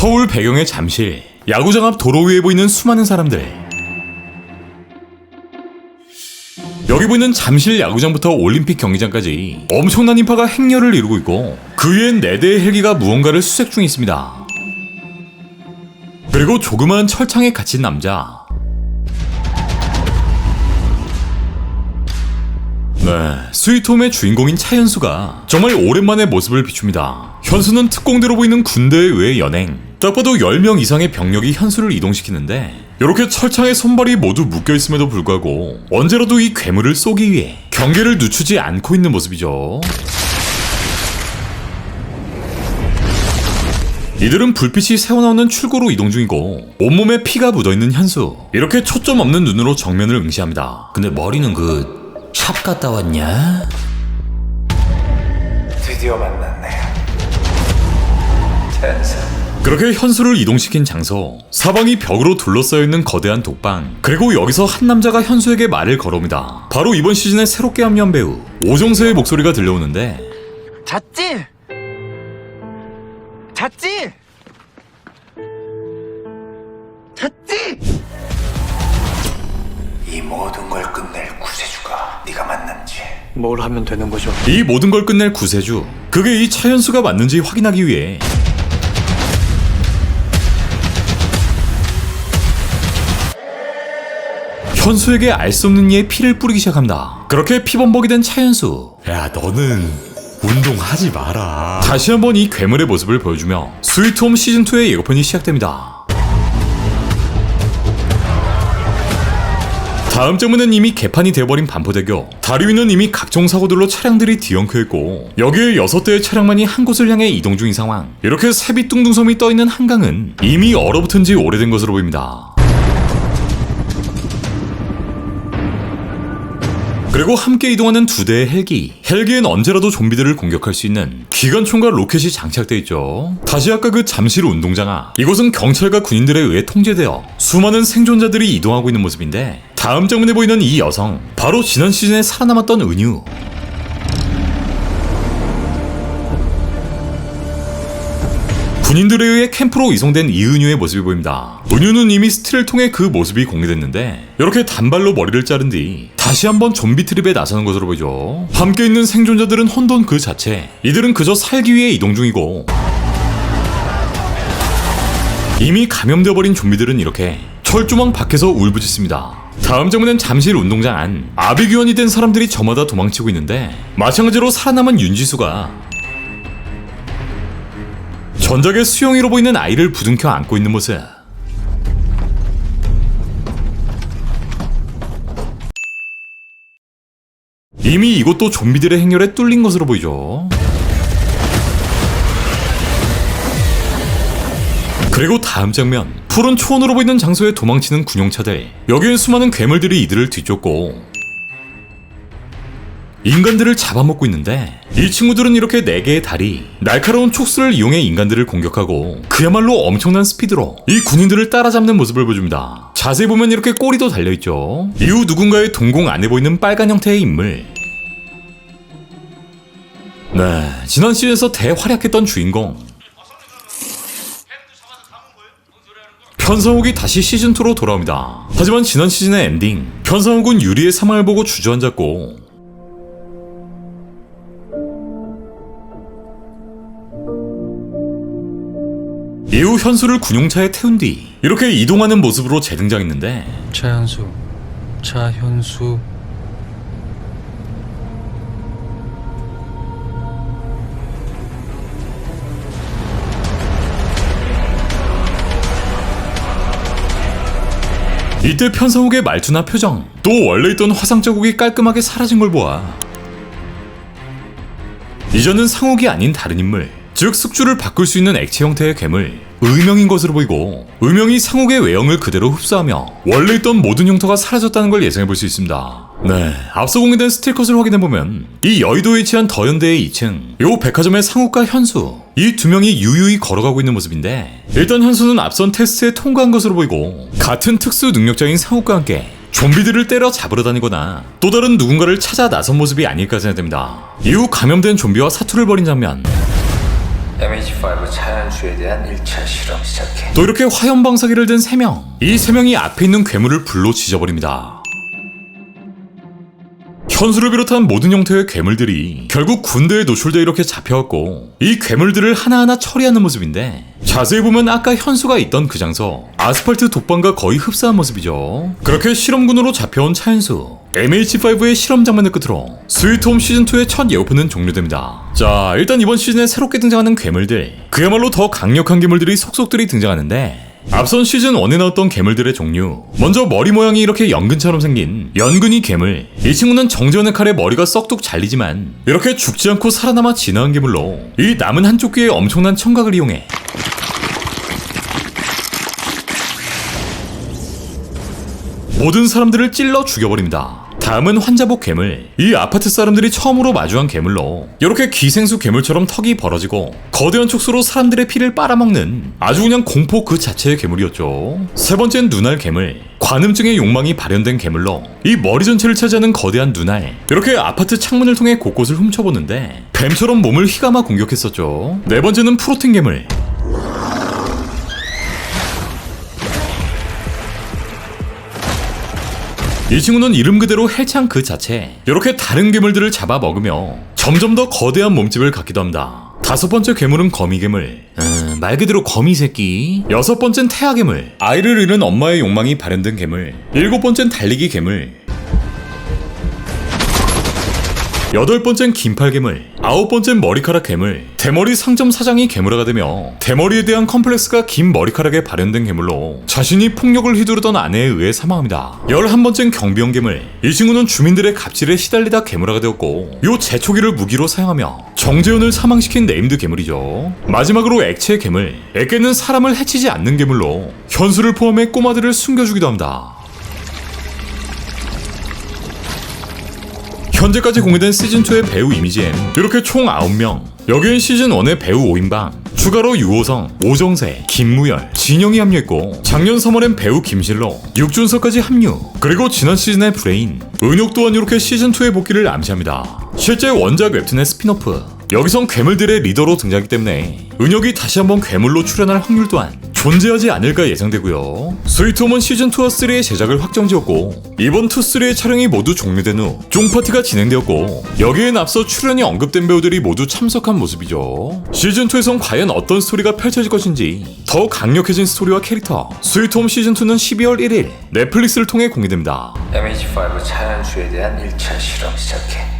서울 배경의 잠실, 야구장 앞 도로 위에 보이는 수많은 사람들. 여기 보이는 잠실 야구장부터 올림픽 경기장까지 엄청난 인파가 행렬을 이루고 있고 그 위엔 4대의 헬기가 무언가를 수색 중에 있습니다. 그리고 조그마한 철창에 갇힌 남자. 네, 스위트홈의 주인공인 차현수가 정말 오랜만에 모습을 비춥니다. 현수는 특공대로 보이는 군대에 의해 연행. 딱 봐도 10명 이상의 병력이 현수를 이동시키는데 이렇게 철창에 손발이 모두 묶여 있음에도 불구하고 언제라도 이 괴물을 쏘기 위해 경계를 늦추지 않고 있는 모습이죠. 이들은 불빛이 새어나오는 출구로 이동 중이고 온몸에 피가 묻어있는 현수 이렇게 초점 없는 눈으로 정면을 응시합니다 근데 머리는 그 샵 갔다 왔냐? 드디어 만났 그렇게 현수를 이동시킨 장소 사방이 벽으로 둘러싸여 있는 거대한 독방 그리고 여기서 한 남자가 현수에게 말을 걸어옵니다 바로 이번 시즌에 새롭게 합류한 배우 오정세의 목소리가 들려오는데 잤지? 잤지? 잤지? 이 모든 걸 끝낼 구세주가 네가 맞는지. 뭘 하면 되는 거죠? 이 모든 걸 끝낼 구세주 그게 이 차현수가 맞는지 확인하기 위해 현수에게 알 수 없는 이의 피를 뿌리기 시작합니다. 그렇게 피범벅이 된 차현수. 야 너는 운동하지 마라. 다시 한번 이 괴물의 모습을 보여주며 스위트홈 시즌2의 예고편이 시작됩니다. 다음 장면은 이미 개판이 되어버린 반포대교. 다리 위는 이미 각종 사고들로 차량들이 뒤엉켜 있고 여기에 여섯 대의 차량만이 한 곳을 향해 이동 중인 상황. 이렇게 새빛 둥둥섬이 떠있는 한강은 이미 얼어붙은 지 오래된 것으로 보입니다 그리고 함께 이동하는 두 대의 헬기. 헬기엔 언제라도 좀비들을 공격할 수 있는 기관총과 로켓이 장착돼 있죠. 다시 아까 그 잠실 운동장 앞. 이곳은 경찰과 군인들에 의해 통제되어 수많은 생존자들이 이동하고 있는 모습인데 다음 장면에 보이는 이 여성 바로 지난 시즌에 살아남았던 은유. 군인들에 의해 캠프로 이송된 이은유의 모습이 보입니다. 은유는 이미 스틸을 통해 그 모습이 공개됐는데 이렇게 단발로 머리를 자른 뒤 다시 한번 좀비 트립에 나서는 것으로 보이죠. 함께 있는 생존자들은 혼돈 그 자체. 이들은 그저 살기 위해 이동 중이고 이미 감염되어 버린 좀비들은 이렇게 철조망 밖에서 울부짖습니다. 다음 장면은 잠실 운동장 안 아비규환이 된 사람들이 저마다 도망치고 있는데 마찬가지로 살아남은 윤지수가 전작의 수영이로 보이는 아이를 부둥켜 안고 있는 모습. 이미 이곳도 좀비들의 행렬에 뚫린 것으로 보이죠. 그리고 다음 장면 푸른 초원으로 보이는 장소에 도망치는 군용차들 여기엔 수많은 괴물들이 이들을 뒤쫓고 인간들을 잡아먹고 있는데 이 친구들은 이렇게 네 개의 다리, 날카로운 촉수를 이용해 인간들을 공격하고 그야말로 엄청난 스피드로 이 군인들을 따라잡는 모습을 보여줍니다. 자세히 보면 이렇게 꼬리도 달려있죠. 이후 누군가의 동공 안에 보이는 빨간 형태의 인물. 네, 지난 시즌에서 대활약했던 주인공. 편성욱이 다시 시즌2로 돌아옵니다. 하지만 지난 시즌의 엔딩, 편성욱은 유리의 사망을 보고 주저앉았고 이후 현수를 군용차에 태운 뒤 이렇게 이동하는 모습으로 재등장했는데 차현수, 차현수. 이때 편성욱의 말투나 표정 또 원래 있던 화상 자국이 깔끔하게 사라진 걸 보아 이전은 상욱이 아닌 다른 인물 즉 숙주를 바꿀 수 있는 액체 형태의 괴물 의명인 것으로 보이고 의명이 상욱의 외형을 그대로 흡수하며 원래 있던 모든 흉터가 사라졌다는 걸 예상해 볼 수 있습니다. 네, 앞서 공개된 스틸컷을 확인해 보면 이 여의도에 위치한 더현대의 2층, 요 백화점의 상욱과 현수 이 두 명이 유유히 걸어가고 있는 모습인데 일단 현수는 앞선 테스트에 통과한 것으로 보이고 같은 특수 능력자인 상욱과 함께 좀비들을 때려 잡으러 다니거나 또 다른 누군가를 찾아 나선 모습이 아닐까 생각됩니다. 이후 감염된 좀비와 사투를 벌인 장면. MH5 차현수에 대한 1차 실험 시작해. 또 이렇게 화염 방사기를 든세 명. 이세 명이 앞에 있는 괴물을 불로 지져버립니다. 현수를 비롯한 모든 형태의 괴물들이 결국 군대에 노출돼 이렇게 잡혀왔고 이 괴물들을 하나하나 처리하는 모습인데 자세히 보면 아까 현수가 있던 그 장소 아스팔트 독방과 거의 흡사한 모습이죠. 그렇게 실험군으로 잡혀온 차현수 MH5의 실험 장면을 끝으로 스위트홈 시즌2의 첫 예고편은 종료됩니다. 자 일단 이번 시즌에 새롭게 등장하는 괴물들. 그야말로 더 강력한 괴물들이 속속들이 등장하는데 앞선 시즌 1에 나왔던 괴물들의 종류. 먼저 머리 모양이 이렇게 연근처럼 생긴 연근이 괴물. 이 친구는 정재현의 칼에 머리가 썩둑 잘리지만 이렇게 죽지 않고 살아남아 진화한 괴물로 이 남은 한쪽 귀에 엄청난 청각을 이용해 모든 사람들을 찔러 죽여버립니다. 다음은 환자복 괴물. 이 아파트 사람들이 처음으로 마주한 괴물로 이렇게 기생수 괴물처럼 턱이 벌어지고 거대한 촉수로 사람들의 피를 빨아먹는 아주 그냥 공포 그 자체의 괴물이었죠. 세 번째는 눈알 괴물. 관음증의 욕망이 발현된 괴물로 이 머리 전체를 차지하는 거대한 눈알. 이렇게 아파트 창문을 통해 곳곳을 훔쳐보는데 뱀처럼 몸을 휘감아 공격했었죠. 네 번째는 프로틴 괴물. 이 친구는 이름 그대로 헬창 그 자체. 이렇게 다른 괴물들을 잡아 먹으며 점점 더 거대한 몸집을 갖기도 합니다. 다섯 번째 괴물은 거미 괴물. 음, 말 그대로 거미 새끼. 여섯 번째는 태아 괴물. 아이를 잃은 엄마의 욕망이 발현된 괴물. 일곱 번째는 달리기 괴물. 여덟 번째는 긴팔 괴물, 아홉 번째는 머리카락 괴물, 대머리 상점 사장이 괴물화가 되며 대머리에 대한 컴플렉스가 긴 머리카락에 발현된 괴물로 자신이 폭력을 휘두르던 아내에 의해 사망합니다. 열한 번째는 경비원 괴물, 이 친구는 주민들의 갑질에 시달리다 괴물화가 되었고 요 제초기를 무기로 사용하며 정재훈을 사망시킨 네임드 괴물이죠. 마지막으로 액체 괴물, 액계는 사람을 해치지 않는 괴물로 현수를 포함해 꼬마들을 숨겨주기도 합니다. 현재까지 공개된 시즌2의 배우 이미지엔 이렇게 총 9명. 여기엔 시즌1의 배우 5인방 추가로 유호성, 오정세, 김무열, 진영이 합류했고 작년 3월엔 배우 김실로, 육준석까지 합류. 그리고 지난 시즌의 브레인, 은혁 또한 이렇게 시즌2의 복귀를 암시합니다. 실제 원작 웹툰의 스피노프. 여기선 괴물들의 리더로 등장하기 때문에 은혁이 다시 한번 괴물로 출연할 확률 또한 존재하지 않을까 예상되고요. 스위트홈은 시즌 2와 3의 제작을 확정지었고 이번 2, 3의 촬영이 모두 종료된 후 쫑파티가 진행되었고 여기엔 앞서 출연이 언급된 배우들이 모두 참석한 모습이죠. 시즌 2에선 과연 어떤 스토리가 펼쳐질 것인지 더 강력해진 스토리와 캐릭터 스위트홈 시즌 2는 12월 1일 넷플릭스를 통해 공개됩니다. MH5 차현수에 대한 1차 실험 시작해.